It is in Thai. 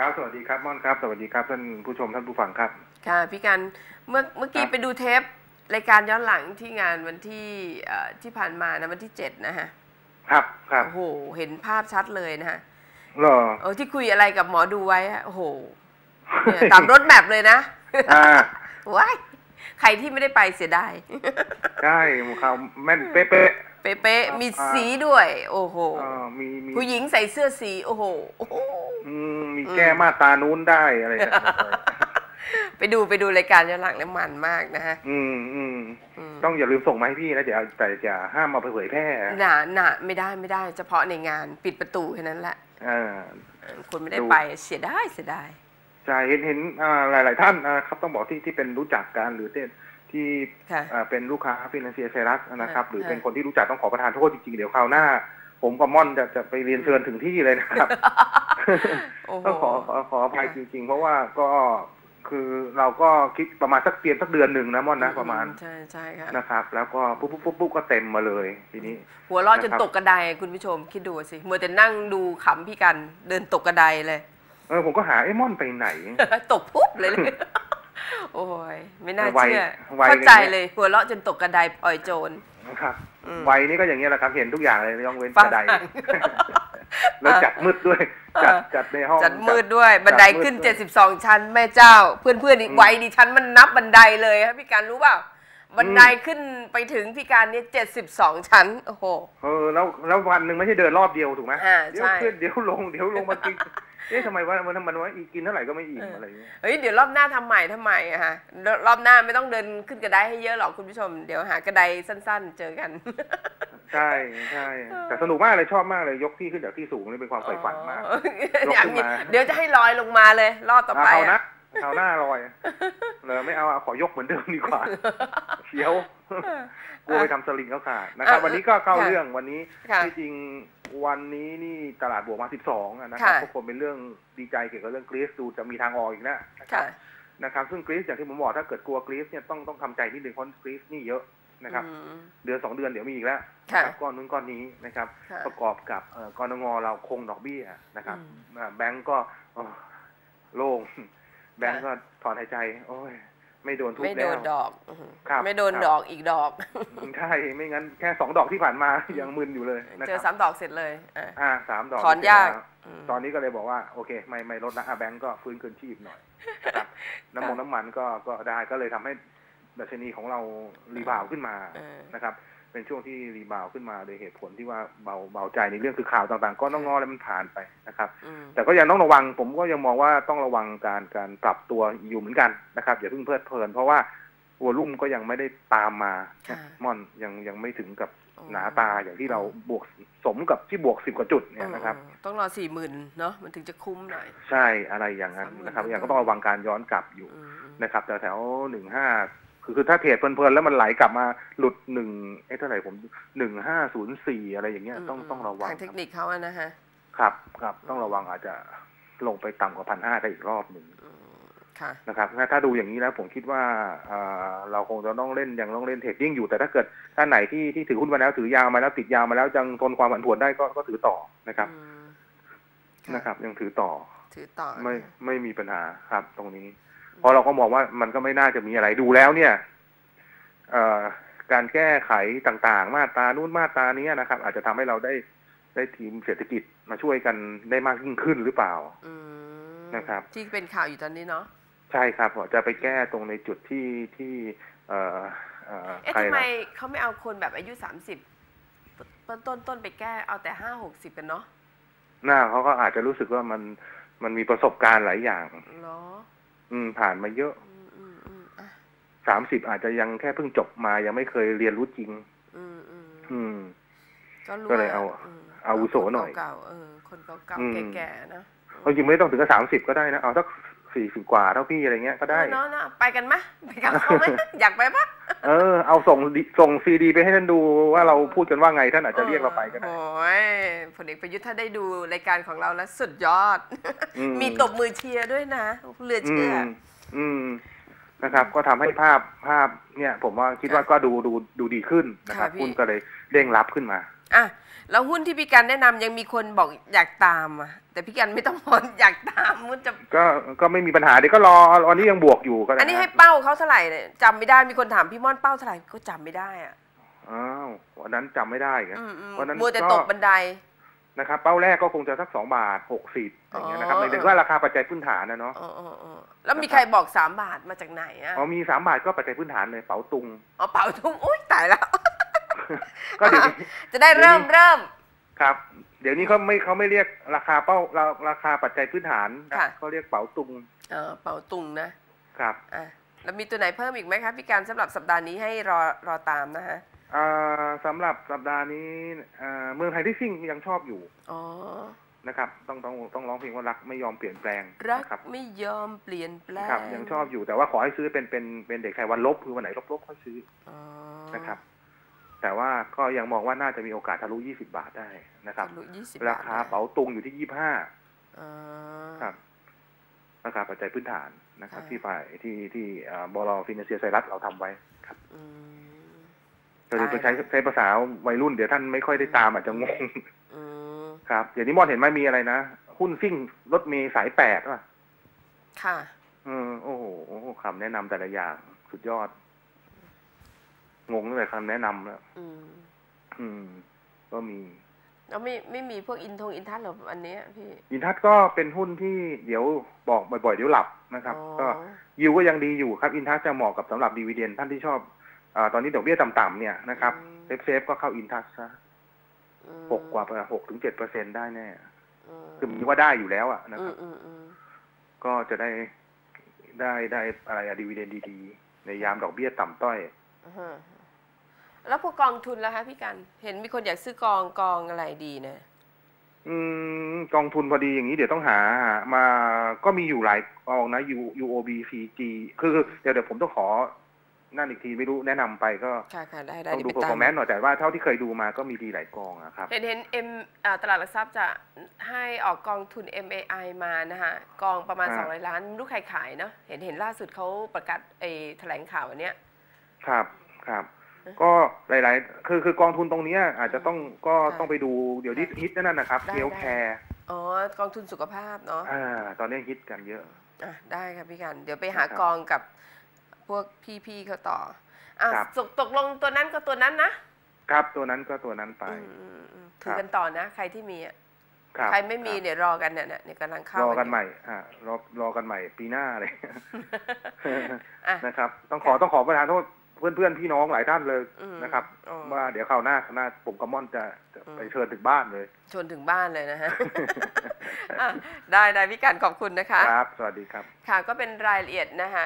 ครับ สวัสดีครับม่อนครับ สวัสดีครับท่านผู้ชมท่านผู้ฟังครับ ค่ะพี่กันเมื่อเมื่อกี้ครับไปดูเทปรายการย้อนหลังที่งานวันที่เอ่อที่ผ่านมานะวันที่เจ็ดนะฮะ ครับครับโอ้โหเห็นภาพชัดเลยนะฮะเหรอเออที่คุยอะไรกับหมอดูไว้อะโอ้โหเนี่ยตามรถแมพเลยนะอ่าว้ายใครที่ไม่ได้ไปเสียดาย ใช่เขาแม่นเป๊ะ เป๊ะๆมีอ่าสีด้วย โอ้โหๆเออมีมีผู้หญิงใส่เสื้อสี โอ้โหโอ้โหอืมมีแก้มาตรานู้นได้อะไรเนี่ยไปดูไปดูรายการย้อนหลังแล้วมันมากนะฮะ อืมอืมอืมต้องอย่าลืมส่งมาให้พี่นะเดี๋ยวแต่อย่าห้ามมาเผยแพร่หนาหนาไม่ได้ไม่ได้ เฉพาะในงานปิดประตูแค่นั้นแหละเออคนไม่ได้ดูไปเสียดายเสียดายใช่เห็นเห็นอ่าหลายๆท่านนะครับต้องบอกที่ที่เป็นรู้จักกันหรือที่ที่ค่ะอ่าเป็นลูกค้าฟินแลนเซียไซรัสนะครับ หรือค่ะเป็นคนที่รู้จักต้องขอประทานโทษจริงๆ เดี๋ยวคราวหน้า ผมกับม่อนจะจะไปเรียนเชิญถึงที่เลยนะครับโอ้โหต้องขอขอขออภัยจริง ๆ เพราะว่าก็คือเราก็คิดประมาณสักเตรียมสักเดือนหนึ่งนะม่อนนะประมาณใช่ใช่ค่ะนะครับ แล้วก็ปุ๊บปุ๊บปุ๊บปุ๊บก็เต็มมาเลยทีนี้ หัวเราะจนนะครับตกกระไดคุณผู้ชมคิดดูสิมัวแต่นั่งดูขำพี่กันเดินตกกระไดเลยเออผมก็หาไอ้ม่อนไปไหน ตกปุ๊บเลยเลย โอ้ยไม่น่าวัยเชื่อวัยเข้าใจอย่างเงี้ยเลยหัวเราะจนตกกระไดปล่อยโจรนะครับอืมวัยนี้ก็อย่างเงี้ยแหละครับ เห็นทุกอย่างเลยยกเว้นฟักงระไดแล้วจัดมืดด้วย จัดเออจัดในห้อง จัดมืดด้วย บันไดขึ้นจัดมืด72ชั้นแม่เจ้า เพื่อนเพื่อนๆอีกอืมวัยดิฉันมันนับบันไดเลยครับพี่การรู้เปล่าบันไดขึ้นไปถึงพี่การเนี่ย72ชั้น โอ้โห เออ แล้วแล้ววันหนึ่งไม่ใช่เดินรอบเดียวถูกไหมอ่าเดี๋ยวใช่ขึ้นเดี๋ยวลงเดี๋ยวลงมากิน เอ๊ะทำไมว่ามันมันว่าอีกกินเท่าไหร่ก็ไม่อิ่มเออออะไรอย่างเงี้ยเฮ้ยเดี๋ยวรอบหน้าทำใหม่ทำไมอะฮะรอบหน้าไม่ต้องเดินขึ้นกระไดให้เยอะหรอกคุณผู้ชมเดี๋ยวหากระไดสั้น ๆ เจอกัน ใช่ใช่แต่สนุกมากเลยชอบมากเลยยกที่ขึ้นจากที่สูงนี่เป็นความใฝ่ฝันมากอ๋อยกอย่างขึ้นนี้มาเดี๋ยวจะให้ลอยลงมาเลย รอบต่อไปเอาอะนะเอาหน้าลอยเลยไม่เอาเอาขอยกเหมือนเดิมดีกว่าเชียวกลัวไปทำสลิงเขาขาดนะครับอะวันนี้ก็เข้าค่ะเรื่องวันนี้ค่ะที่จริง วันนี้นี่ตลาดบวกมา 12อะนะครับค่ะก็คงเป็นเรื่องดีใจเกี่ยวกับเรื่องกรีซดูจะมีทางออกอีกแล้วนะครัค่ะบนะครับ ซึ่งกรีซอย่างที่ผมบอกถ้าเกิดกลัวกรีซเนี่ยต้องต้องทำใจนิดนึงเพราะกรีซนี่เยอะนะครับอืมเดือนสองเดือนเดี๋ยวมีอีกแล้วค่ะนะครับก้อนนู้นก้อนนี้นะครับค่ะประกอบกับเอ่อกรงงเราคงดอกเบี้ยนะครับอืมอ่าแบงก์ก็เอ่อโล่งแบงก์ก็ถอนหายใจ โอ้ย ไม่โดนทุบไม่แล้โดวนดอกอื้อหือครับไม่โดนครับดอกอีกดอกใช่ไม่งั้นแค่สองดอกที่ผ่านมายังมึนอยู่เลยนะเจคอรับสามดอกเสร็จเลยอะอ่าสามดอกถอนยากเสร็จแล้วอืมตอนนี้ก็เลยบอกว่าโอเค ไม่ไม่ลดละอะแบงก์ก็ฟื้นคืนชีพหน่อยนะครับน้ำมันน้ำมันก็ก็ได้ก็เลยทำให้ดัชนีของเรารีบาวด์ขึ้นมาเออนะครับ เป็นช่วงที่รีบาวด์ขึ้นมาโดยเหตุผลที่ว่าเบาเบาใจในเรื่องคือข่าวต่างๆ ก็ต้องงอแล้วมันผ่านไปนะครับอืมแต่ก็ยังต้องระวังผมก็ยังมองว่าต้องระวังการการปรับตัวอยู่เหมือนกันนะครับอย่าเพิ่งเพลิดเพลิน เพราะว่าวอลุ่มก็ยังไม่ได้ตามมาค่ะม่อนยังยังไม่ถึงกับอ๋อหนาตาอย่างที่เราบวกสมกับที่บวกสิบกว่าจุดเนี่ยนะครับอืมต้องรอสี่หมื่นเนาะมันถึงจะคุ้มหน่อย ใช่อะไรอย่างนั้นนะครับ30,000ยังก็ต้องระวังการย้อนกลับอยู่อืมนะครับแต่แถวหนึ่งห้า คือคือถ้าเทรดเพลินๆแล้วมันไหลกลับมาหลุดหนึ่งเอ๊ะเท่าไหร่ผมหนึ่งห้าศูนย์สี่อะไรอย่างเงี้ยต้องต้องระวังทางเทคนิคเขาอะนะฮะครับครับต้องระวังอาจจะลงไปต่ำกว่าพันห้าได้อีกรอบหนึ่งอืมค่ะนะครับถ้าถ้าดูอย่างนี้แล้วผมคิดว่าเอ่อเราคงจะต้องเล่นยังต้องเล่นเทรดดิ้งอยู่แต่ถ้าเกิดท่านไหนที่ที่ถือหุ้นมาแล้วถือยาวมาแล้วติดยาวมาแล้วยังทนความผันผวนได้ก็ก็ถือต่อนะครับอืมนะครับ ยังถือต่อ ถือต่อไม่ไม่มีปัญหาครับตรงนี้ เพราะเราก็มองว่ามันก็ไม่น่าจะมีอะไรดูแล้วเนี่ยเอ่อการแก้ไขต่างๆ มาตรานู่นมาตรานี้นะครับ อาจจะทำให้เราได้ได้ทีมเศรษฐกิจมาช่วยกันได้มากยิ่งขึ้นหรือเปล่าอืมนะครับที่เป็นข่าวอยู่ตอนนี้เนาะใช่ครับจะไปแก้ตรงในจุดที่ที่เอ่อเอ่อเอ๊ะใครทำไมล่ะเขาไม่เอาคนแบบอายุสามสิบต้นต้นต้นไปแก้เอาแต่ห้าหกสิบกันเนาะหน้าเขาก็อาจจะรู้สึกว่ามันมันมีประสบการณ์หลายอย่างเหรอ อืมผ่านมาเยอะอืมอืมอืมอะสามสิบอาจจะยังแค่เพิ่งจบมายังไม่เคยเรียนรู้จริง อืมอืมอืมก็รู้ก็เลยเอาว่มอาวุโสหน่อยคเก่าๆเออคนเก่าอืมๆแก่ๆนะเอาจริงไม่ต้องถึงกับสามสิบก็ได้นะเอาสักสี่สิบกว่าเท่าพี่อะไรเงี้ยก็ได้เนาะเนาะไปกันมะไปกับเขาไหมอยากไปปะ เออ เอาส่งดิส่งซีดีไปให้ท่านดูว่าเราพูดกันว่าไงท่านอาจจะเรียกเราไปก็ได้โอ้ยพลเอกประยุทธ์ถ้าได้ดูรายการของเราแล้วสุดยอดอืมมีตบมือเชียร์ด้วยนะเหลืออืเชื่อมอืมนะครับ ก็ทำให้ภาพภาพเนี่ย ผมว่าคิดว่าก็ดูดูดูดีขึ้นนะครับค่ะพี่หุ้นก็เลยเด้งรับขึ้นมา อะแล้วหุ้นที่พี่กันแนะนำยังมีคนบอกอยากตามอะแต่พี่กันไม่ต้องบอกอยากตามมันจะก็ก็ไม่มีปัญหาเดี๋ยวก็รออันนี้ยังบวกอยู่ก็ได้อันนี้ให้เป้าเขาเท่าไหร่เนี่ยจำไม่ได้มีคนถามพี่ม่อนเป้าเท่าไหร่ก็จำไม่ได้อะอ้าววันนั้นจำไม่ได้ไงอืมอืมวันนั้นมัวแต่ก็ตกบันไดนะครับ เป้าแรกก็คงจะสักสองบาทหกสิบอย่างเงี้ยนะครับอ๋อหมายถึงว่าราคาปัจจัยพื้นฐานนะเนาะอ๋ออ๋ออ๋อแล้วมีใครบอกสามบาทมาจากไหนอะอ๋อมีสามบาทก็ปัจจัยพื้นฐานเลยเป๋าตุงอ๋อเป๋าทุ่งอุ้ยตายแล้ว ก็เดี๋ยวนี้จะได้เริ่มเดี๋ยวนี้เริ่มครับ เดี๋ยวนี้เขาไม่เขาไม่เรียกราคาเป้าราราคาปัจจัยพื้นฐานนะค่ะเขาเรียกเป๋าตุง เออเป๋าตุงนะครับอะแล้วมีตัวไหนเพิ่มอีกไหมครับพี่การสำหรับสัปดาห์นี้ให้รอรอตามนะฮะอ่าสำหรับสัปดาห์นี้อ่าเมืองไทยที่ซิ่งยังชอบอยู่อ๋อนะครับ ต้องต้องต้องร้องเพลงว่ารักไม่ยอมเปลี่ยนแปลงรักนะครับไม่ยอมเปลี่ยนแปลงครับยังชอบอยู่แต่ว่าขอให้ซื้อเป็นเป็นเป็นเด็กไทยวันลบคือวันไหนลบๆค่อยซื้ออ๋อนะครับ แต่ว่าก็ยังมองว่าน่าจะมีโอกาสทะลุ 20 บาทได้นะครับทะลุยี่สิบราคาเป๋าตุงอยู่ที่ 25อ๋อครับราคาปัจจัยพื้นฐานนะครับค่ะที่ฝ่ายที่ที่อ่าบลฟินเซียไซรัสเราทำไว้ครับอืมก็เลยได้ไปใช้ใช้ภาษาวัยรุ่นเดี๋ยวท่านไม่ค่อยได้ตามอาจจะงงอืมครับเดี๋ยวนี้มอนเห็นไหมมีอะไรนะหุ้นซิ่งรถเมย์สายแปดว่ะค่ะเออโอ้โหคำแนะนำแต่ละอย่างสุดยอด งงเลยคำแนะนำแล้วอืมอืม ก็มีแล้วไม่ไม่มีพวกอินทงอินทัศน์หรออันเนี้ยพี่ อินทัศน์ก็เป็นหุ้นที่เดี๋ยวบอกบ่อยๆเดี๋ยวหลับนะครับอ๋อก็ยิวก็ยังดีอยู่ครับ อินทัศน์จะเหมาะกับสำหรับดีเวเดนท่านที่ชอบอาตอนนี้ดอกเบี้ยต่ำๆเนี่ยนะครับเซฟเซฟๆก็เข้าอินทัศน์ซะอืมหกกว่าหกถึงเจ็ดเปอร์เซ็นได้แน่อืมคือมีว่าได้อยู่แล้วอะนะอืครับมอืมอืมก็จะได้ได้ได้อะไรอะดีเวเดนดีๆ ในยามดอกเบี้ยต่ำต้อยอ่าฮะ แล้วพวกกองทุนล่ะคะพี่กัน เห็นมีคนอยากซื้อกองกองอะไรดีนะอืมกองทุนพอดีอย่างนี้เดี๋ยวต้องหาหามาก็มีอยู่หลายกองนะ U UOB CG คือเดี๋ยวเดี๋ยวผมต้องขอนั่นอีกทีไม่รู้แนะนำไปก็ค่ะค่ะได้ได้ต้องดูเยวเ e อไปร์ฟอร์แมนซ์หน่อยแต่ว่าเท่าที่เคยดูมาก็มีดีหลายกองอะครับเห็นเห็นเอ็มตลาดหลักทรัพย์จะให้ออกกองทุน MAI มานะคะกองประมาณอ่า200 ล้านไม่รู้ใครขายเนาะเห็นเห็นล่าสุดเขาประกาศเออแถลงข่าวอันเนี้ยครับครับเอ๊ะ ก็หลาย ๆ คือคือกองทุนตรงเนี้ยอาจจะต้องก็ค่ะต้องไปดูเดี๋ยวนี้ฮิตนั่นนะครับได้เฮลได้แคร์อ๋อกองทุนสุขภาพเนาะอ่าตอนนี้ฮิตกันเยอะอะได้ครับพี่กัน เดี๋ยวไปหาครับกองกับพวกพี่ๆเขาต่ออะครับตกตกลงตัวนั้นก็ตัวนั้นนะครับตัวนั้นก็ตัวนั้นไปอืมอืมอืมคถืรัอบกันต่อนะ ใครที่มีอะครับใครไม่มีครับเนี่ยรอกันเนี่ยเนี่ยเนี่ยกำลังเข้ารอกันยู่ใหม่อ่ารอรอกันใหม่ปีหน้าเลยอะนะครับ ต้องขอต้องขอประทานโทษ เพื่อนเพื่อนๆพี่น้องหลายท่านเลยอืมนะครับอ๋อว่าเดี๋ยวคราวหน้าคณะผมกับม่อนจะจะอืมไปเชิญถึงบ้านเลยชวนถึงบ้านเลยนะฮะอะได้ได้พี่กันขอบคุณนะคะ ครับ สวัสดีครับ ค่ะก็เป็นรายละเอียดนะคะ